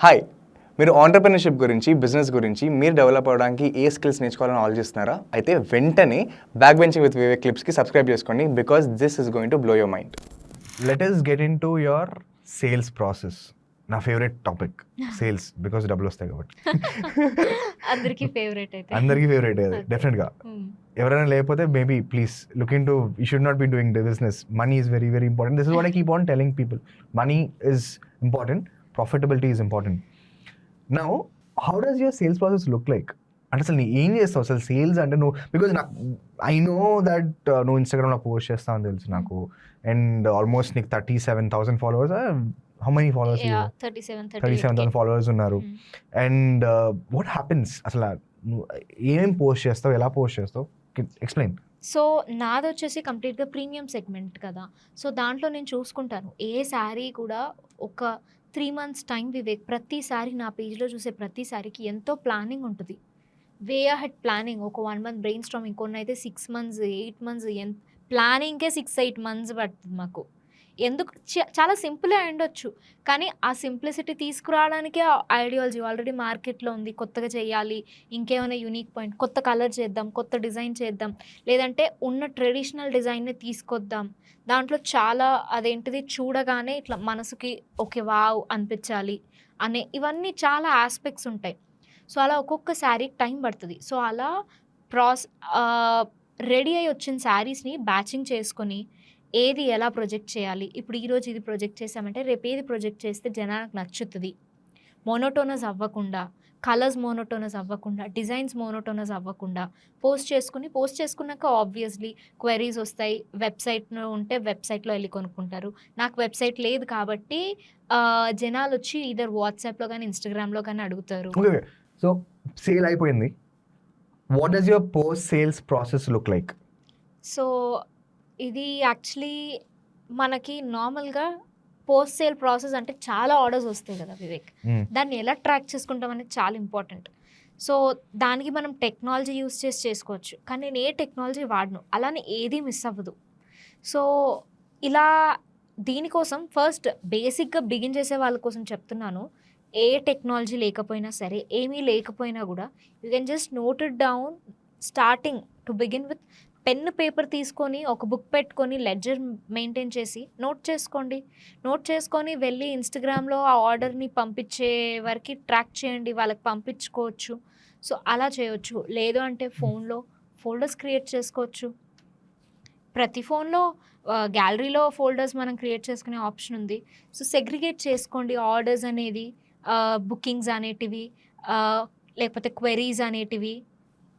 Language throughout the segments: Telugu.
హాయ్ మీరు ఆంటర్ప్రినర్షిప్ గురించి బిజినెస్ గురించి మీరు డెవలప్ అవ్వడానికి ఏ స్కిల్స్ నేర్చుకోవాలని ఆలోచిస్తున్నారా? అయితే వెంటనే బ్యాక్ బెంచింగ్ విత్ వివేక్ క్లిప్స్కి సబ్స్క్రైబ్ చేసుకోండి because this is going to blow your mind let us get into your your sales process నా ఫేవరెట్ టాపిక్ సేల్స్ బికాస్ డబ్బులు వస్తాయి కాబట్టి. అందరికి ఫేవరెట్ అయితే. అందరికీ ఫేవరెట్ అది. డెఫినెట్గా. ఎవరైనా లేకపోతే maybe please look into you should not be doing the business money is very very important this is what I keep on telling people money is important profitability is important now how does your sales process look like అంటే అసలు నీ ఏం చేస్తావు? అసలు సేల్స్ అంటే నువ్వు బికాజ్ నాకు ఐ నో దట్ నువ్వు ఇన్స్టాగ్రామ్లో పోస్ట్ చేస్తావు అని తెలుసు నాకు. అండ్ ఆల్మోస్ట్ నీకు thirty seven thousand followers how many followers thirty seven thirty seven thousand followers ఉన్నారు. అండ్ వాట్ హ్యాపెన్స్ అసలు నువ్వు ఏమేం పోస్ట్ చేస్తావు? ఎలా పోస్ట్ చేస్తావు? ఎక్స్ప్లెయిన్ సో నాది వచ్చేసి కంప్లీట్గా ప్రీమియం సెగ్మెంట్ కదా. సో దాంట్లో నేను చూసుకుంటాను. ఏ శారీ కూడా ఒక త్రీ మంత్స్ టైం వివేక్ ప్రతిసారి నా పేజ్లో చూసే ప్రతిసారికి ఎంతో ప్లానింగ్ ఉంటుంది. వే హెడ్ ప్లానింగ్ ఒక వన్ మంత్ బ్రెయిన్ స్ట్రామ్ కొన్ని అయితే సిక్స్ మంత్స్ ఎయిట్ మంత్స్ ఎంత ప్లానింగ్కే సిక్స్ ఎయిట్ మంత్స్ పడుతుంది మాకు. ఎందుకు చ- చాలా సింపుల్ ఉండొచ్చు కానీ ఆ సింప్లిసిటీ తీసుకురావడానికే ఐడియాలజీ ఆల్రెడీ మార్కెట్లో ఉంది. కొత్తగా చేయాలి ఇంకేమైనా యూనిక్ పాయింట్ కొత్త కలర్ చేద్దాం కొత్త డిజైన్ చేద్దాం లేదంటే ఉన్న ట్రెడిషనల్ డిజైన్ని తీసుకొద్దాం. దాంట్లో చాలా అదేంటిది? చూడగానే ఇట్లా మనసుకి ఓకే వావ్ అనిపించాలి అనే ఇవన్నీ చాలా ఆస్పెక్ట్స్ ఉంటాయి. సో అలా ఒక్కొక్క శారీకి టైం పడుతుంది. సో అలా ప్రాస్ రెడీ అయి వచ్చిన శారీస్ని బ్యాచింగ్ చేసుకొని ఏది ఎలా ప్రొజెక్ట్ చేయాలి? ఇప్పుడు ఈరోజు ఇది ప్రొజెక్ట్ చేసామంటే రేపు ఏది ప్రొజెక్ట్ చేస్తే జనానికి నచ్చుతుంది. మోనోటోనస్ అవ్వకుండా కలర్స్ మోనోటోనస్ అవ్వకుండా డిజైన్స్ మోనోటోనస్ అవ్వకుండా పోస్ట్ చేసుకుని పోస్ట్ చేసుకున్నాక ఆబ్వియస్లీ క్వైరీస్ వస్తాయి. వెబ్సైట్లో ఉంటే వెబ్సైట్లో వెళ్ళి కొనుక్కుంటారు. నాకు వెబ్సైట్ లేదు కాబట్టి జనాలు వచ్చి ఇదర్ వాట్సాప్లో కానీ ఇన్స్టాగ్రామ్లో కానీ అడుగుతారు. సో సేల్ అయిపోయింది. What does your post sales process look like so ఇది యాక్చువల్లీ మనకి నార్మల్గా పోస్ట్ సేల్ ప్రాసెస్ అంటే చాలా ఆర్డర్స్ వస్తాయి కదా వివేక్. దాన్ని ఎలా ట్రాక్ చేసుకుంటాం అనేది చాలా ఇంపార్టెంట్. సో దానికి మనం టెక్నాలజీ యూస్ చేసి చేసుకోవచ్చు. కానీ నేను ఏ టెక్నాలజీ వాడను. అలానే ఏది మిస్ అవ్వదు. సో ఇలా దీనికోసం ఫస్ట్ బేసిక్గా బిగిన్ చేసే వాళ్ళ కోసం చెప్తున్నాను. ఏ టెక్నాలజీ లేకపోయినా సరే ఏమీ లేకపోయినా కూడా you can just note it down starting to begin with pen paper తీసుకొని ఒక బుక్ పెట్టుకొని లెడ్జర్ మెయింటైన్ చేసి నోట్ చేసుకోండి. నోట్ చేసుకొని వెళ్ళి ఇన్స్టాగ్రామ్లో ఆ ఆర్డర్ని పంపించే వరకు ట్రాక్ చేయండి. వాళ్ళకి పంపించుకోవచ్చు. సో అలా చేయొచ్చు. లేదు అంటే ఫోన్లో ఫోల్డర్స్ క్రియేట్ చేసుకోవచ్చు. ప్రతి ఫోన్లో గ్యాలరీలో ఫోల్డర్స్ మనం క్రియేట్ చేసుకునే ఆప్షన్ ఉంది. సో సెగ్రిగేట్ చేసుకోండి ఆర్డర్స్ అనేది. బుకింగ్స్ అనేటివి లేకపోతే క్వెరీస్ అనేటివి.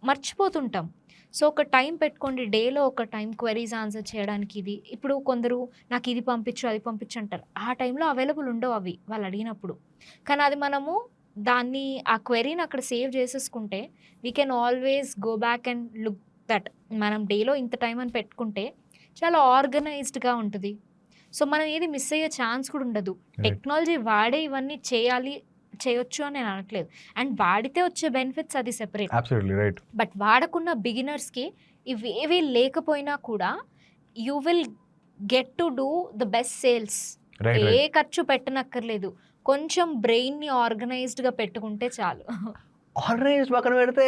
మర్చిపోతుంటాం. సో ఒక టైం పెట్టుకోండి. డేలో ఒక టైం క్వెరీస్ ఆన్సర్ చేయడానికి ఇది. ఇప్పుడు కొందరు నాకు ఇది పంపించు అది పంపించు అంటారు. ఆ టైంలో అవైలబుల్ ఉండవు అవి వాళ్ళు అడిగినప్పుడు. కానీ అది మనము దాన్ని ఆ క్వెరీని అక్కడ సేవ్ చేసేసుకుంటే we can always go back and look that మనం డేలో ఇంత టైం అని పెట్టుకుంటే చాలా ఆర్గనైజ్డ్గా ఉంటుంది. సో మనం ఏది మిస్ అయ్యే ఛాన్స్ కూడా ఉండదు. టెక్నాలజీ వాడే ఇవన్నీ చేయాలి చేయొచ్చు అని నేను అనట్లేదు. అండ్ వాడితే వచ్చే బెనిఫిట్స్ అది సెపరేట్. రైట్ బట్ వాడకున్న బిగినర్స్కి ఇవేవి లేకపోయినా కూడా you will get to do the best sales. ఏ ఖర్చు పెట్టనక్కర్లేదు. కొంచెం బ్రెయిన్ని ఆర్గనైజ్డ్గా పెట్టుకుంటే చాలు. ఆర్గనైజ్ పక్కన పెడితే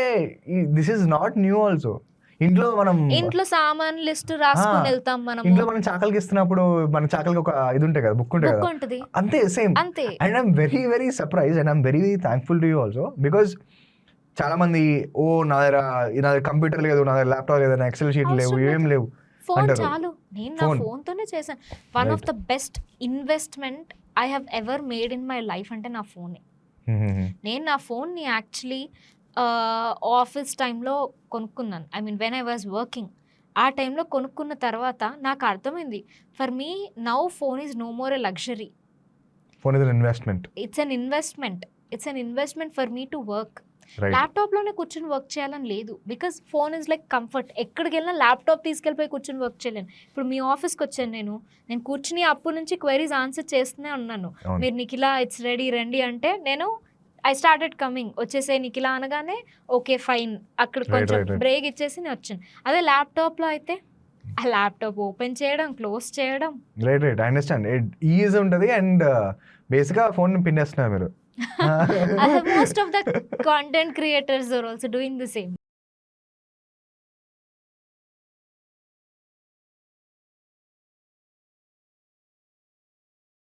this is not new also. ఇంట్లో మనం ఇంట్లో సామాన్ లిస్ట్ రాసుకొని వెళ్తాం మనం ఇంట్లో మనం చాకలికి ఇస్తున్నప్పుడు మన చాకలికి ఒక ఇది ఉంటాయి కదా బుక్ ఉంటాయి ఉంటుంది అంతే సేమ్. అంతే. And I'm very very surprise and I'm very very thankful to you also because చాలా మంది ఓ నా దగ్గర నా దగ్గర కంప్యూటర్ లేదు నా దగ్గర ల్యాప్టాప్ లేదు నా ఎక్సెల్ షీట్ లేవు ఏం లేవు. ఫోన్. చాలు. నేను నా Phone. ఫోన్తోనే చేశాను. One of. The best investment I have ever made in my life అంటే నా ఫోనే. నేను నా ఫోన్ని యాక్చువల్లీ ఆఫీస్ టైంలో కొనుక్కున్నాను. I mean when I was working ఆ టైంలో కొనుక్కున్న తర్వాత నాకు అర్థమైంది for me now phone is no more a luxury phone is investment it's an investment it's an investment for me to work ల్యాప్టాప్లోనే కూర్చొని వర్క్ చేయాలని లేదు. Because phone is like comfort ఎక్కడికి వెళ్ళినా ల్యాప్టాప్ తీసుకెళ్ళిపోయి కూర్చొని వర్క్ చేయలేను. ఇప్పుడు మీ ఆఫీస్కి వచ్చాను నేను. నేను కూర్చుని అప్పటి నుంచి క్వైరీస్ ఆన్సర్ చేస్తూనే ఉన్నాను. మీరు నిఖిలా ఇట్స్ రెడీ రండి అంటే నేను ఐ స్టార్టెడ్ కమింగ్ వచ్చేసే నిఖిలా అనగానే ఓకే ఫైన్. అక్కడ కొంచెం. బ్రేక్ ఇచ్చేసి నేను వచ్చాను. అదే ల్యాప్టాప్లో అయితే ఆ ల్యాప్టాప్ ఓపెన్ చేయడం క్లోజ్ చేయడం. రైట్ రైట్ అండర్స్టాండ్ ఈజీ ఉంటుంది అండ్ బేసిక్గా ఫోన్ పిన్ వేస్తున్నారు మీరు. Most of the content creators are also doing the same